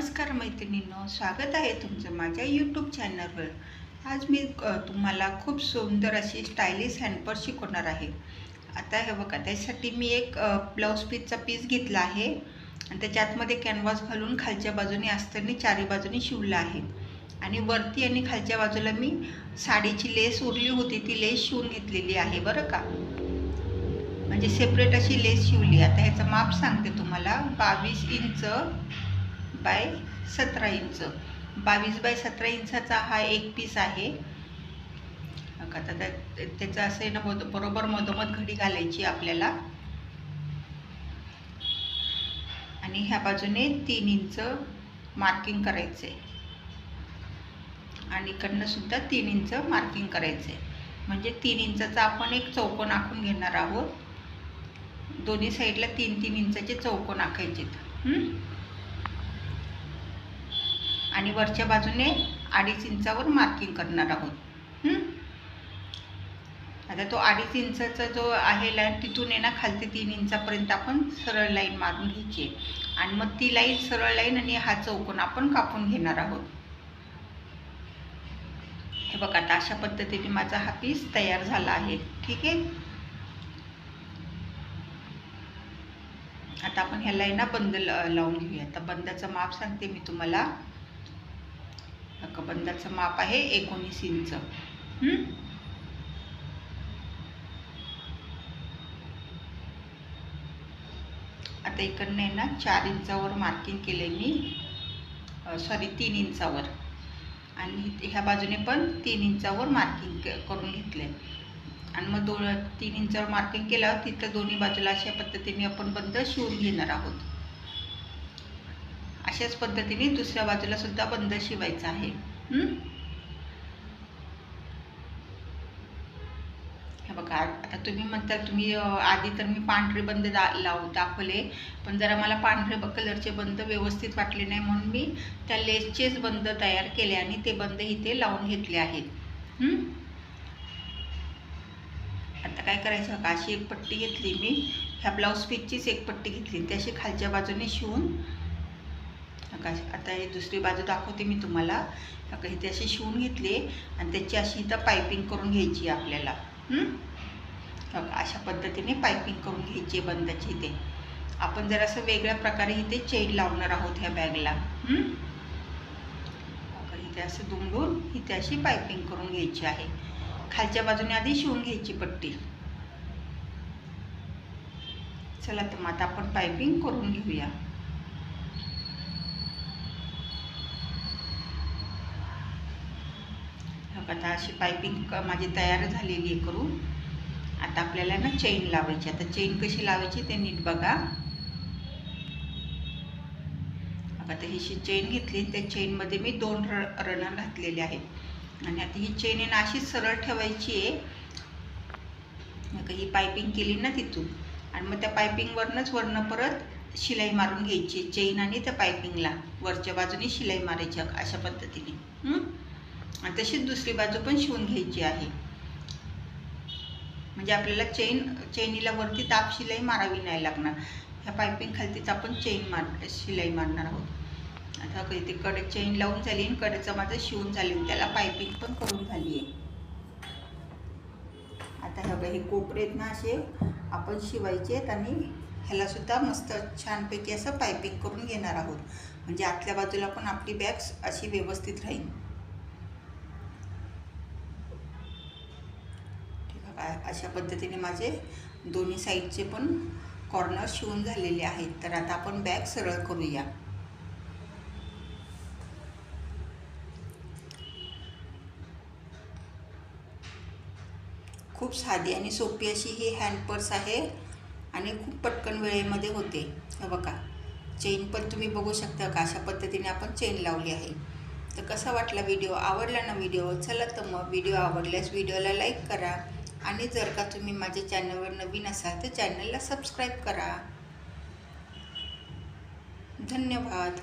नमस्कार मैत्रिणींनो स्वागत आहे तुमचं माझ्या यूट्यूब चॅनलवर आज मी तुम्हाला खूप सुंदर अशी स्टायलिश हँडपर्स शिकवणार आहे. आता हे बघा त्यासाठी मी एक ब्लाऊज पीसचा पीस घेतला आहे. आणि त्याच्या आतमध्ये कॅनव्हास घालून खालच्या बाजूने असताना चारी बाजूने शिवलं आहे. आणि वरती आणि खालच्या बाजूला मी साडीची लेस उरली होती ती लेस शिवून घेतलेली आहे बरं का? म्हणजे सेपरेट अशी लेस शिवली. आता ह्याचं माप सांगते तुम्हाला. बावीस इंच बाय सतरा इंच. बावीस बाय सतरा इंचाचा हा एक पीस आहे. आता त्या- त्याचं असं आहे ना मध बरोबर मधोमध घडी घालायची आपल्याला. आणि ह्या बाजूने तीन इंच मार्किंग करायचं. आहे आणि इकडनं सुद्धा तीन इंच मार्किंग करायचं. आहे म्हणजे तीन इंचाचा आपण एक चौकोन आखून घेणार आहोत. दोन्ही साईडला तीन तीन इंचाचे चौकोन आखायचे आणि वरच्या बाजूने अडीच इंचावर मार्किंग करणार आहोत. आता तो अडीच इंचाचा जो आहे लाईन तिथून आहे ना खालते तीन इंचापर्यंत आपण सरळ लाईन मारून घ्यायची आहे. आणि मग ती लाईन सरळ लाईन आणि हा चौकोन आपण कापून घेणार आहोत. हे बघा आता अशा पद्धतीने माझा हा पीस तयार झाला आहे. ठीक आहे? आता आपण ह्या लाईना ना बंद लावून घेऊया आता बंदाचं माप सांगते मी तुम्हाला. बघा, माप आहे एकोणीस इंच. आता इकडनं आहे ना चार इंचावर मार्किंग केलं आहे मी सॉरी तीन इंचावर. आणि ह्या बाजूने पण तीन इंचावर मार्किंग करून घेतलं आहे आणि मग दोन तीन इंचावर मार्किंग केल्यावर तिथं दोन्ही बाजूला अशा पद्धतीने आपण बंद शिवून घेणार आहोत. अशाच पद्धतीने दुसऱ्या बाजूला सुद्धा बंद शिवायचा आहे. हे? बघा आता तुम्ही म्हणताल तुम्ही आधी तर मी पांढरे बंद दा लावू दाखवले. पण जरा मला पांढरे कलरचे बंद व्यवस्थित वाटले नाही म्हणून मी त्या लेसचेच बंद तयार केले आणि ते बंद इथे लावून घेतले आहेत. आता काय करायचं? का अशी एक पट्टी घेतली मी. ह्या ब्लाऊज पीसचीच एक पट्टी घेतली. त्याशी खालच्या बाजूने शिवून बघा, आता ही दुसरी बाजू दाखवते मी तुम्हाला. नका इथे अशी शिवून घेतली आणि त्याची अशी इथं पायपिंग करून घ्यायची आपल्याला. बघा अशा पद्धतीने पायपिंग करून घ्यायची आहे बंदाची इथे. आपण जरासं वेगळ्या प्रकारे इथे चेन लावणार आहोत ह्या बॅगला. इथे असं दुमडून इथे अशी पायपिंग करून घ्यायची आहे. खालच्या बाजूने आधी शिवून घ्यायची पट्टी. चला तर मग आता आपण पायपिंग करून घेऊया हो का, आता अशी पायपिंग क- माझी तयार झालेली आहे करून. आता आपल्याला ना चेन लावायची आता चेन कशी लावायची ते नीट बघा. आता ही अशी चेन घेतली त्या चेनमध्ये मी दोन र रनर घातलेले आहेत. आणि आता ही चेन आहे ना अशीच सरळ ठेवायची आहे. ही पायपिंग केली ना तिथून. आणि मग त्या पायपिंगवरनंच वरनं परत शिलाई मारून घ्यायची चेन आणि त्या पायपिंगला वरच्या बाजूने शिलाई मारायची अशा पद्धतीने. हं? तशीच दुसरी बाजू पण शिवून घ्यायची आहे. म्हणजे आपल्याला चेन चेनीला वरती ताप शिलाई मारावी नाही लागणार. ह्या पायपिंग खालतीच आपण चेन मार शिलाई मारणार आहोत. आता काही ते कडे चेन लावून झाली आणि कडेचं माझं शिवून झाली त्याला पायपिंग पण करून झाली आहे. आता ह्या हे कोपरे आहेत ना असे आपण शिवायचे आहेत आणि ह्याला सुद्धा मस्त छानपैकी असं पायपिंग करून घेणार आहोत. म्हणजे आतल्या बाजूला पण आपली बॅग अशी व्यवस्थित राहील ठीक आहे का? अशा पद्धतीने माझे दोन्ही साईडचे पण कॉर्नर शिवून झालेले आहेत. तर आता आपण बॅग सरळ करूया. खूप साधी आणि सोपी अशी ही हँड पर्स आहे आणि खूप पटकन वेळेमध्ये होते. हे बघा चेन पण तुम्ही बघू शकता का? अशा पद्धतीने आपण चेन लावली आहे. तर कसा वाटला व्हिडिओ आवडला ना व्हिडिओ चला तर मग व्हिडिओ आवडल्यास व्हिडिओला लाईक करा. आणि जर का तुम्ही माझ्या चॅनलवर नवीन असाल तर चॅनलला सबस्क्राईब करा. धन्यवाद.